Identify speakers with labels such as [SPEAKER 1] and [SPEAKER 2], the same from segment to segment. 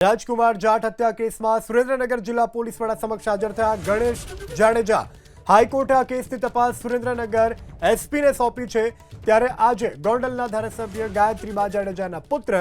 [SPEAKER 1] રાજકુમાર જાટ હત્યા કેસમાં સુરેન્દ્રનગર જિલ્લા પોલીસ વડા સમક્ષ હાજર થયા ગણેશ જાડેજા. હાઈકોર્ટે આ કેસની તપાસ સુરેન્દ્રનગર એસપીને સોંપી છે. ત્યારે આજે ગોંડલના ધારાસભ્ય ગાયત્રીબા જાડેજાના પુત્ર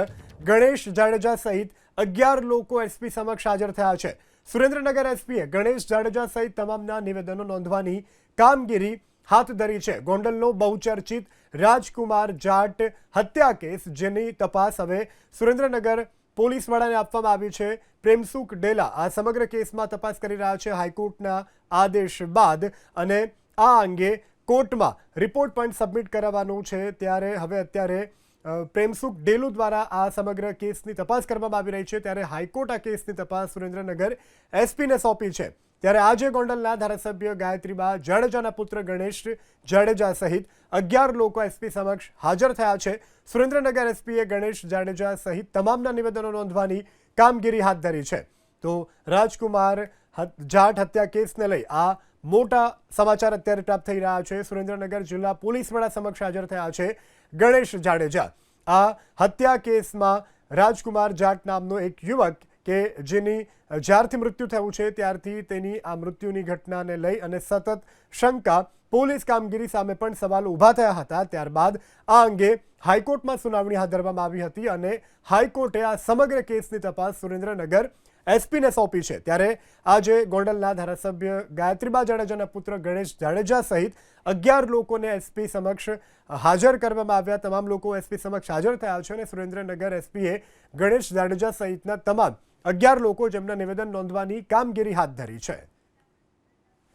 [SPEAKER 1] ગણેશ જાડેજા સહિત અગિયાર લોકો એસપી સમક્ષ હાજર થયા છે. સુરેન્દ્રનગર એસપીએ ગણેશ જાડેજા સહિત તમામના નિવેદનો નોંધવાની કામગીરી હાથ ધરી છે. ગોંડલનો બહુચર્ચિત રાજકુમાર જાટ હત્યા કેસ જેની તપાસ હવે સુરેન્દ્રનગર પોલીસ વડાને આપવામાં આવી છે. પ્રેમસુખ ડેલા આ સમગ્ર કેસમાં તપાસ કરી રહ્યા છે હાઈકોર્ટના આદેશ બાદ અને આ અંગે કોર્ટમાં રિપોર્ટ પણ સબમિટ કરાવવાનું છે. ત્યારે હવે અત્યારે પ્રેમસુખ ડેલુ દ્વારા આ સમગ્ર કેસની તપાસ કરવામાં આવી રહી છે. ત્યારે હાઈકોર્ટ આ કેસની તપાસ સુરેન્દ્રનગર એસપીને સોંપી છે. ત્યારે આજે ગોંડલના ધારાસભ્ય ગાયત્રીબા જાડેજાના પુત્ર ગણેશ જાડેજા સહિત અગિયાર લોકો એસપી સમક્ષ હાજર થયા છે. સુરેન્દ્રનગર એસપીએ ગણેશ જાડેજા સહિત તમામના નિવેદનો નોંધવાની કામગીરી હાથ ધરી છે. તો રાજકુમાર જાટ હત્યા કેસને લઈ આ મોટા સમાચાર અત્યારે પ્રાપ્ત થઈ રહ્યા છે. સુરેન્દ્રનગર જિલ્લા પોલીસ વડા સમક્ષ હાજર થયા છે ગણેશ જાડેજા. આ હત્યા કેસમાં રાજકુમાર જાટ નામનો એક યુવક કે જેની જ્યારથી મૃત્યુ થયું છે, ત્યારથી તેની આ મૃત્યુની ઘટનાને લઈ અને સતત શંકા પોલીસ કામગીરી સામે પણ સવાલ ઊભા થયા હતા. ત્યારબાદ આ અંગે હાઈકોર્ટમાં સુનાવણી હાથ ધરવામાં આવી હતી અને હાઈકોર્ટે આ સમગ્ર કેસની તપાસ સુરેન્દ્રનગર એસપીને સોંપી છે. ત્યારે આજે ગોંડલના ધારાસભ્ય ગાયત્રીબા જાડેજાના પુત્ર ગણેશ જાડેજા સહિત અગિયાર લોકોને એસપી સમક્ષ હાજર કરવામાં આવ્યા. તમામ લોકો એસપી સમક્ષ હાજર થયા છે અને સુરેન્દ્રનગર એસપીએ ગણેશ જાડેજા સહિતના તમામ અગિયાર લોકો જેમના નિવેદન નોંધવાની કામગીરી હાથ ધરી છે.